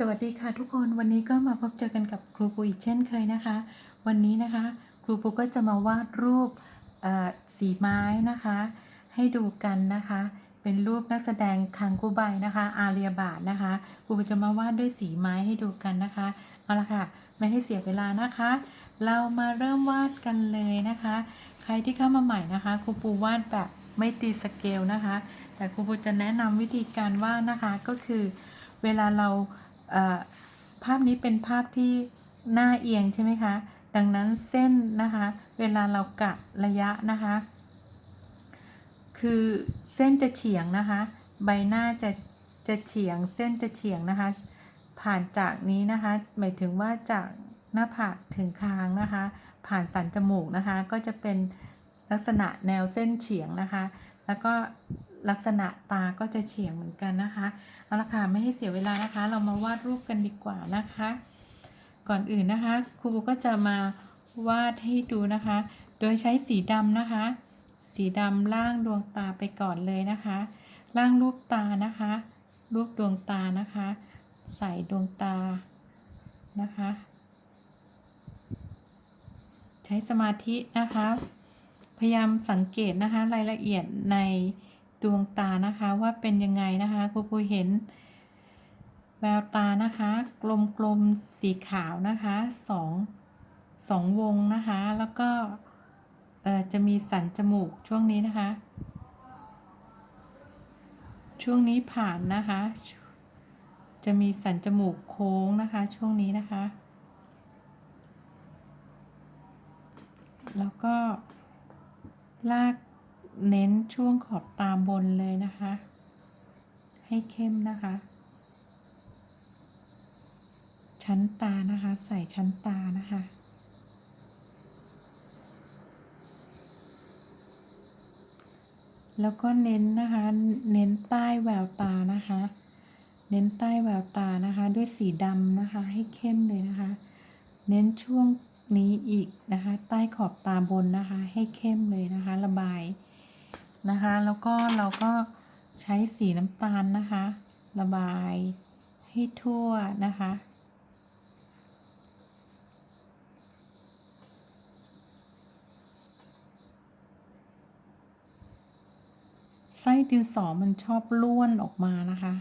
สวัสดีค่ะทุกคนวันนี้ก็มาพบเจอกันกับครูปูอีกเช่นเคยนะคะ วันนี้นะคะครูปูก็จะมาวาดรูปสีไม้นะคะ ให้ดูกันนะคะ เป็นรูปนักแสดงคังกูไบนะคะ อาเรียบาทนะคะครูปูจะมาวาดด้วยสีไม้ให้ดูกันนะคะเอาละค่ะไม่ให้เสียเวลานะคะ เรามาเริ่มวาดกันเลยนะคะ ใครที่เข้ามาใหม่นะคะครูปูวาดแบบไม่ตีสเกลนะคะ แต่ครูปูจะแนะนำวิธีการวาดนะคะก็คือ เวลาเรา ภาพนี้เป็นภาพที่หน้าเอียงใช่ไหมคะ ดังนั้นเส้นนะคะ เวลาเรากะระยะนะคะ คือเส้นจะเฉียงนะคะ ใบหน้าจะจะเฉียงเส้นจะเฉียงนะคะ ผ่านจากนี้นะคะ หมายถึงว่าจากหน้าผากถึงคางนะคะ ผ่านสันจมูกนะคะ ก็จะเป็นลักษณะแนวเส้นเฉียงนะคะ แล้วก็ ลักษณะตาก็จะเฉียงเหมือนกันนะคะเอาละค่ะไม่ให้เสียเวลานะคะ เรามาวาดรูปกันดีกว่านะคะ ก่อนอื่นนะคะ ครูก็จะมาวาดให้ดูนะคะ โดยใช้สีดำนะคะ สีดำล่างดวงตาไปก่อนเลยนะคะ ล่างรูปตานะคะ รูปดวงตานะคะ ใส่ดวงตานะคะ ใช้สมาธินะคะ พยายามสังเกตนะคะรายละเอียดใน ดวงตานะคะว่าเป็นยังไงนะคะครูปูเห็น แววตานะคะ กลมๆสีขาวนะคะสองสองวงนะคะ แล้วก็เออจะมีสันจมูกช่วงนี้นะคะ ช่วงนี้ผ่านนะคะ จะมีสันจมูกโค้งนะคะ ช่วงนี้นะคะ แล้วก็ลาก เน้นช่วงขอบตาบนเลยนะคะ ให้เข้มนะคะ ชั้นตานะคะ ใส่ชั้นตานะคะแล้วก็เน้นนะคะ เน้นใต้แววตานะคะ เน้นใต้แววตานะคะ ด้วยสีดำนะคะ ให้เข้มเลยนะคะ เน้นช่วงนี้อีกนะคะ ใต้ขอบตาบนนะคะ ให้เข้มเลยนะคะ ระบาย นะคะ แล้วก็เราก็ใช้สีน้ำตาลนะคะ ระบายให้ทั่วนะคะ ไส้ดินสอมันชอบล้วนออกมานะคะ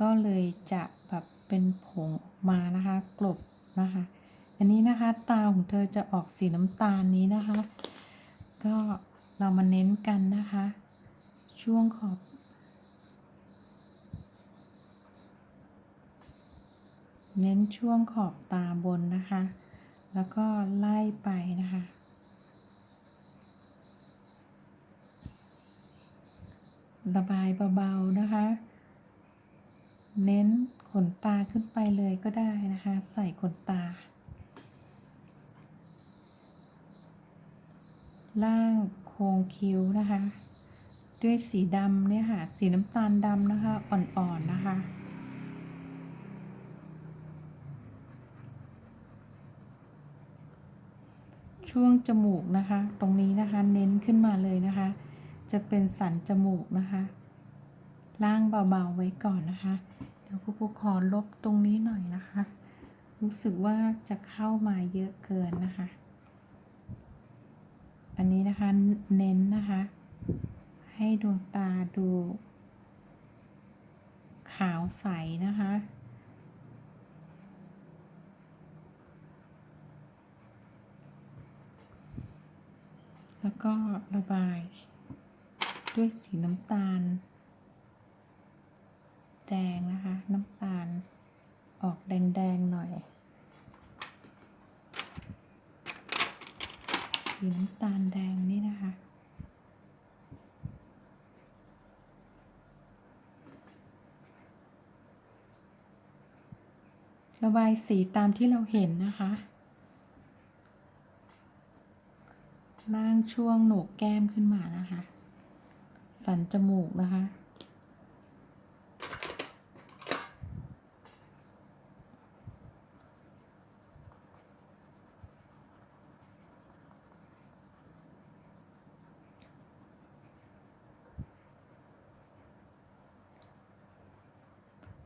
ก็เลยจะแบบเป็นผงออกมานะคะ กลบนะคะ อันนี้นะคะตาของเธอจะออกสีน้ำตาลนี้นะคะ ก็ เรามาเน้นกันนะคะ ช่วงขอบ เน้นช่วงขอบตาบนนะคะ แล้วก็ไล่ไปนะคะ ระบายเบาๆนะคะ เน้นขนตาขึ้นไปเลยก็ได้นะคะ ใส่ขนตาล่าง โค้งคิ้วนะคะ ด้วยสีดำเนี่ยค่ะ สีน้ำตาลดำนะคะ อ่อนๆนะคะ ช่วงจมูกนะคะ ตรงนี้นะคะเน้นขึ้นมาเลยนะคะ จะเป็นสันจมูกนะคะ ล่างเบาๆไว้ก่อนนะคะ เดี๋ยวครูปูขอลบตรงนี้หน่อยนะคะ รู้สึกว่าจะเข้ามาเยอะเกินนะคะ อันนี้นะคะเน้นนะคะ ให้ดวงตาดู ขาวใสนะคะ แล้วก็ระบาย ด้วยสีน้ำตาล แดงนะคะ น้ำตาลออกแดง ๆ หน่อย สีน้ำตาลแดงนี่นะคะ ระบายสีตามที่เราเห็นนะคะ ล่างช่วงโหนกแก้มขึ้นมานะคะ สันจมูกนะคะ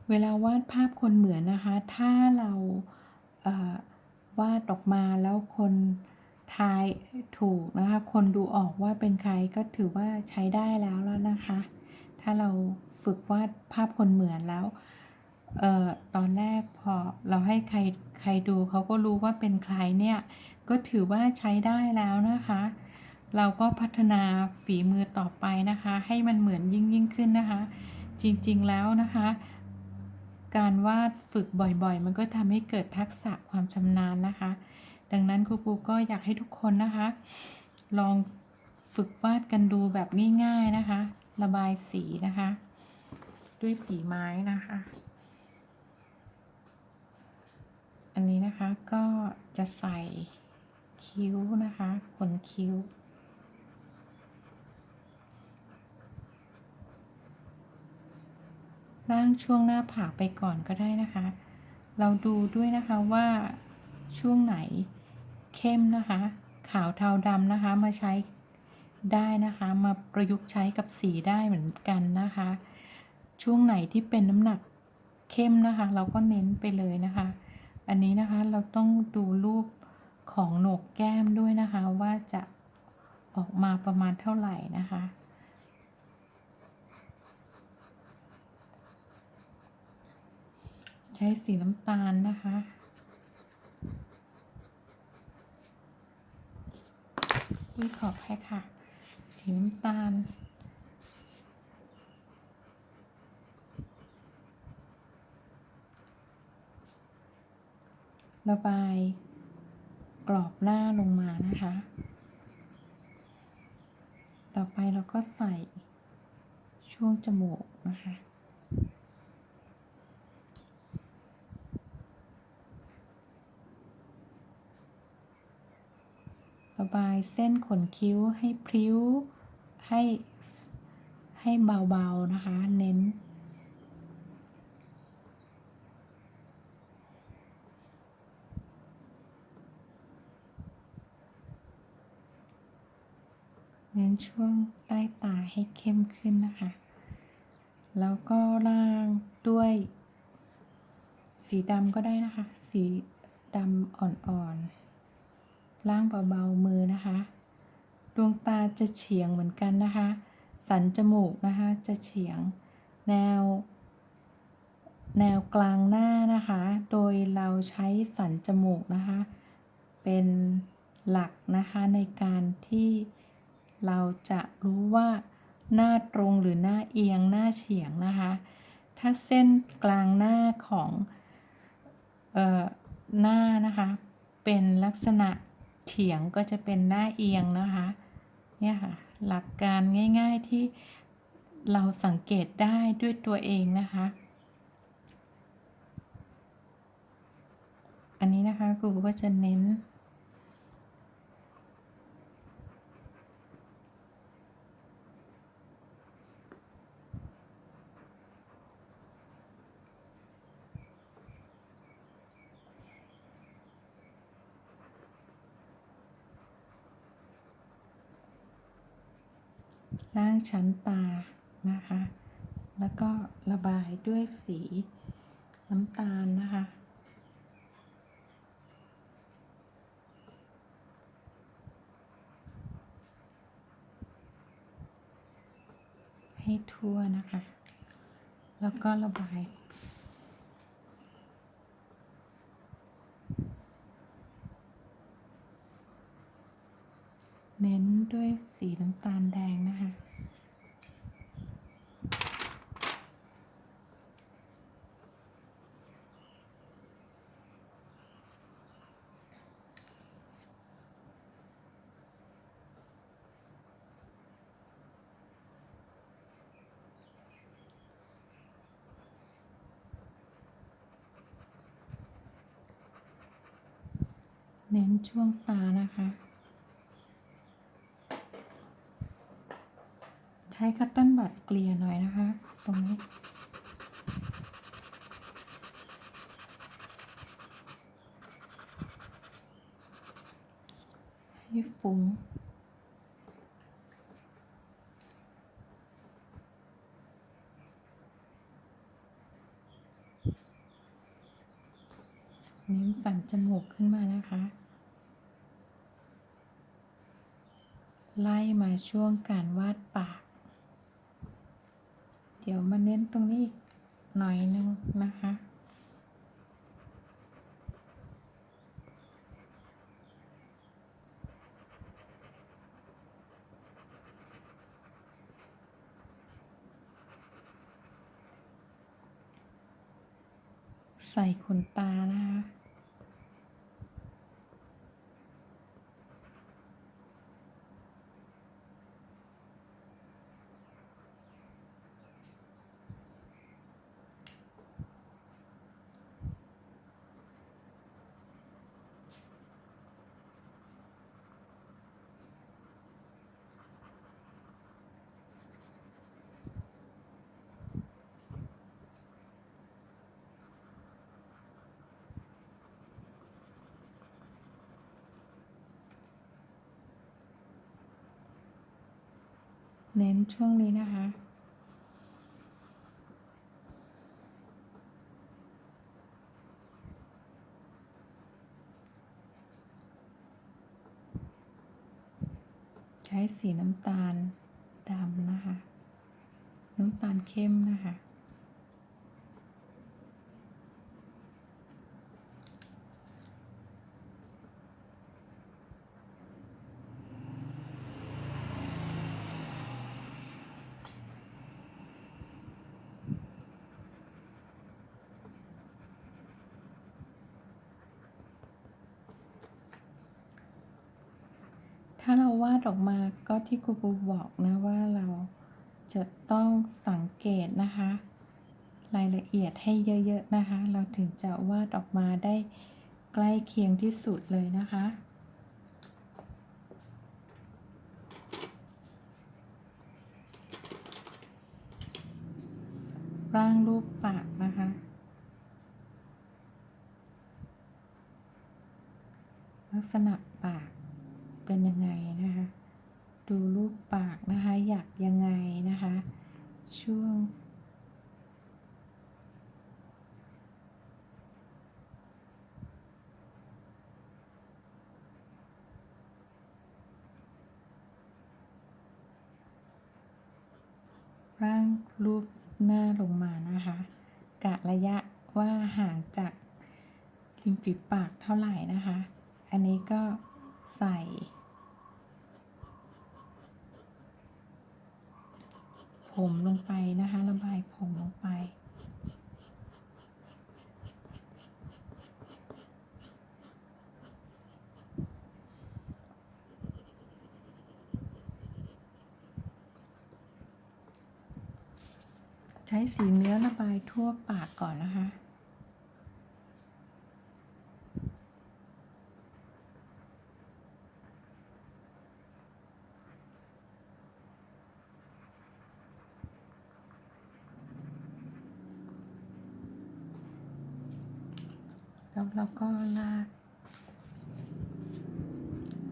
เวลาวาดภาพคนเหมือนนะคะ ถ้าเราเวาดออกมาแล้วคนทายถูกนะคะ คนดูออกว่าเป็นใครก็ถือว่าใช้ได้แล้วแล้วนะคะ ถ้าเราฝึกวาดภาพคนเหมือนแล้วออตอนแรกพอเราให้ใครใครดูเขาก็รู้ว่าเป็นใครเนี่ย ก็ถือว่าใช้ได้แล้วนะคะ เราก็พัฒนาฝีมือต่อไปนะคะ ให้มันเหมือนยิ่งยิ่งขึ้นนะคะ จริงๆแล้วนะคะ การวาดฝึกบ่อยๆ มันก็ทำให้เกิดทักษะความชำนาญนะคะ ดังนั้นครูปูก็อยากให้ทุกคนนะคะ ลองฝึกวาดกันดูแบบง่ายๆนะคะ ระบายสีนะคะ ด้วยสีไม้นะคะ อันนี้นะคะก็จะใส่คิ้วนะคะขนคิ้ว ล่างช่วงหน้าผากไปก่อนก็ได้นะคะ เราดูด้วยนะคะว่าช่วงไหนเข้มนะคะ ขาวเทาดำนะคะมาใช้ได้นะคะ มาประยุกต์ใช้กับสีได้เหมือนกันนะคะ ช่วงไหนที่เป็นน้ำหนักเข้มนะคะ เราก็เน้นไปเลยนะคะ อันนี้นะคะเราต้องดูรูปของโหนกแก้มด้วยนะคะ ว่าจะออกมาประมาณเท่าไหร่นะคะ ใช้สีน้ำตาลนะคะวิขอบให้ค่ะ สีน้ำตาล ระบายกรอบหน้าลงมานะคะ ต่อไปเราก็ใส่ช่วงจมูกนะคะ ระบายเส้นขนคิ้วให้พริ้ว ให้ให้เบาๆนะคะ เน้น เน้นช่วงใต้ตาให้เข้มขึ้นนะคะ แล้วก็ล่างด้วย สีดำก็ได้นะคะ สีดำอ่อนๆ ล่างเบาๆมือนะคะ ดวงตาจะเฉียงเหมือนกันนะคะ สันจมูกนะคะจะเฉียง แนว แนวกลางหน้านะคะ โดยเราใช้สันจมูกนะคะ เป็นหลักนะคะในการที่เราจะรู้ว่าหน้าตรงหรือหน้าเอียงหน้าเฉียงนะคะ ถ้าเส้นกลางหน้าของเออหน้านะคะ เป็นลักษณะ เฉียงก็จะเป็นหน้าเอียงนะคะ เนี่ยค่ะ หลักการง่าย ๆที่เราสังเกตได้ด้วยตัวเองนะคะ อันนี้นะคะครูก็จะเน้น ล่างชั้นตานะคะ แล้วก็ระบายด้วยสีน้ำตาลนะคะ ให้ทั่วนะคะ แล้วก็ระบายเน้นด้วยสีน้ำตาลแดงนะคะ เน้นช่วงตานะคะ ใช้คัตเติ้ลบัดเกลี่ยหน่อยนะคะ ตรงนี้ให้ฟุ้ง เน้นสันจมูกขึ้นมานะคะ ไล่มาช่วงการวาดปาก เดี๋ยวมาเน้นตรงนี้อีกหน่อยนึงนะคะใส่ขนตานะคะ เน้นช่วงนี้นะคะ ใช้สีน้ำตาลดำนะคะ น้ำตาลเข้มนะคะ ดออกมาก็ที่ครูปูบอกนะว่าเราจะต้องสังเกตนะคะ รายละเอียดให้เยอะๆนะคะ เราถึงจะวาดออกมาได้ใกล้เคียงที่สุดเลยนะคะร่างรูปปากนะคะ ลักษณะปาก เป็นยังไงนะคะ ดูรูปปากนะคะอยากยังไงนะคะ ช่วง ร่างรูปหน้าลงมานะคะกะระยะว่าห่างจากริมฝีปากเท่าไหร่นะคะ อันนี้ก็ใส่ ผมลงไปนะคะ ระบายผมลงไป ใช้สีเนื้อระบายทั่วปากก่อนนะคะ แล้วก็ลาก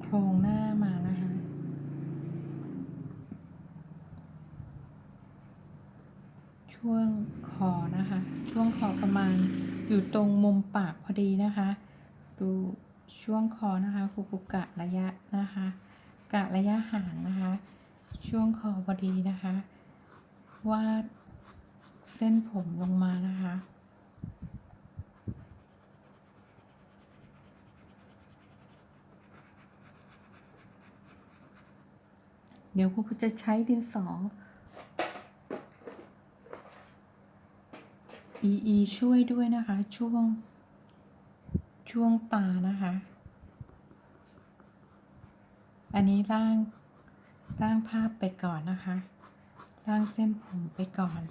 โครงหน้ามานะคะช่วงคอนะคะ ช่วงคอประมาณอยู่ตรงมุมปากพอดีนะคะ ดูช่วงคอนะคะคุกุกะระยะนะคะกะระยะห่างนะคะ ช่วงคอพอดีนะคะ วาดเส้นผมลงมานะคะ เดี๋ยวครูจะใช้ดินสอ EE ช่วยด้วยนะคะ ช่วง ช่วงตานะคะ อันนี้ร่าง ร่างภาพไปก่อนนะคะ ร่างเส้นผมไปก่อน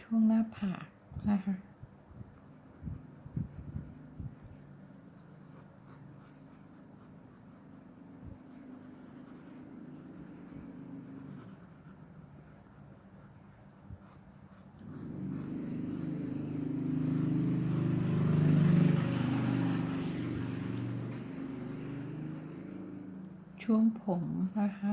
ช่วงหน้าผากนะคะ ผมนะคะ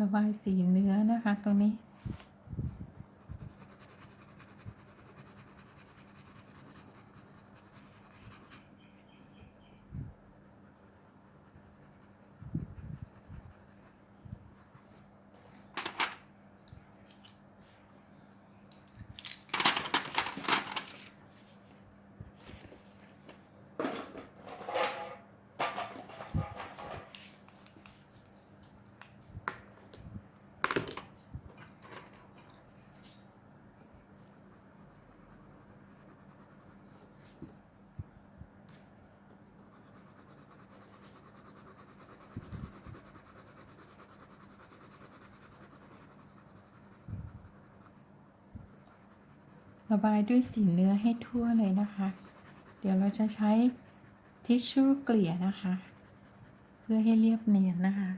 ระบายสีเนื้อนะคะตรงนี้ ระบายด้วยสีเนื้อให้ทั่วเลยนะคะ เดี๋ยวเราจะใช้ทิชชู่เกลี่ยนะคะ เพื่อให้เรียบเนียนนะคะ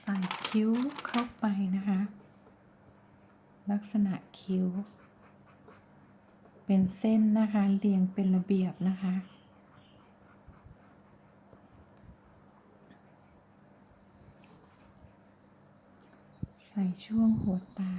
ใส่คิ้วเข้าไปนะคะ ลักษณะ คิ้ว เป็นเส้นนะคะเรียงเป็นระเบียบนะคะ ใส่ช่วงหัวตา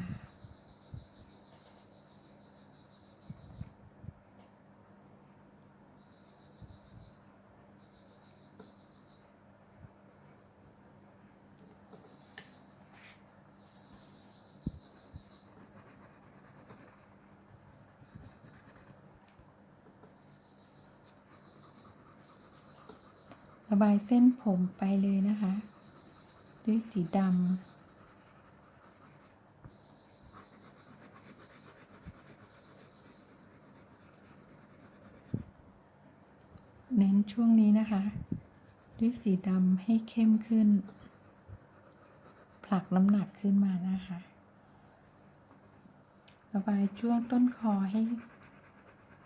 ระบายเส้นผมไปเลยนะคะ ด้วยสีดำเน้นช่วงนี้นะคะ ด้วยสีดำให้เข้มขึ้น ผลักน้ำหนักขึ้นมานะคะระบายช่วงต้นคอให้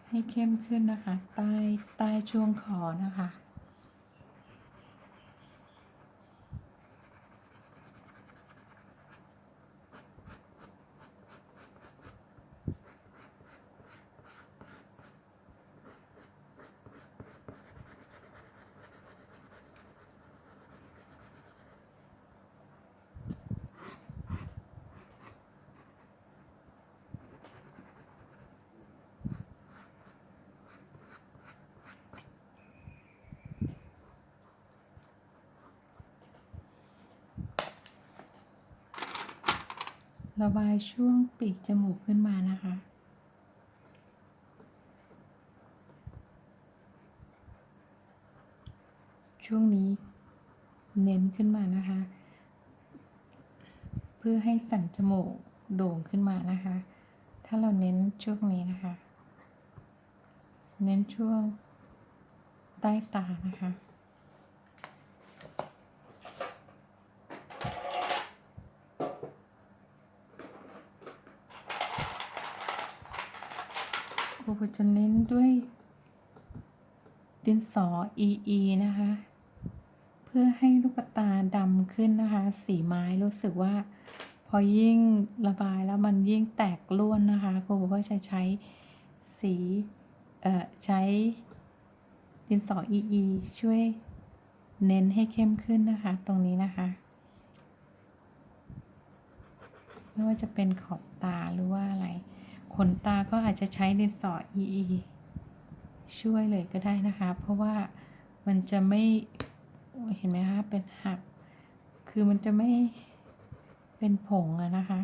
ให้เข้มขึ้นนะคะ ใต้ใต้ช่วงคอนะคะ ระบายช่วงปีกจมูกขึ้นมานะคะ ช่วงนี้เน้นขึ้นมานะคะ เพื่อให้สันจมูกโด่งขึ้นมานะคะ ถ้าเราเน้นช่วงนี้นะคะ เน้นช่วงใต้ตานะคะ รูจะเน้นด้วย ดินสอ EE นะคะ เพื่อให้ลูกตาดำขึ้นนะคะ สีไม้รู้สึกว่า พอยิ่งระบายแล้วมันยิ่งแตกล้วนนะคะครูก็จะใช้สีเอ่อใช้ดินสอ EE ช่วยเน้นให้เข้มขึ้นนะคะ ตรงนี้นะคะ ไม่ว่าจะเป็นขอบตาหรือว่าอะไร ขนตาก็อาจจะใช้ดินสอ EE ช่วยเลยก็ได้นะคะ เพราะว่ามันจะไม่เห็นไหมคะเป็นหัก คือมันจะไม่เป็นผงอะนะคะ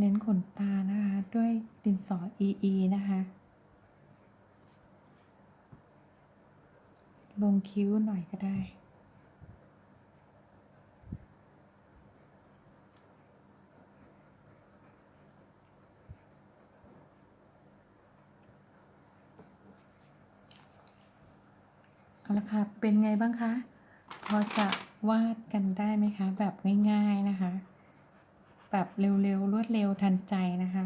เน้นขนตานะคะ ด้วยดินสอ EE นะคะ ลงคิ้วหน่อยก็ได้เอาละค่ะ เป็นไงบ้างคะ พอจะวาดกันได้ไหมคะ แบบง่าย ๆ นะคะ แบบเร็วๆรวดเร็วทันใจนะคะ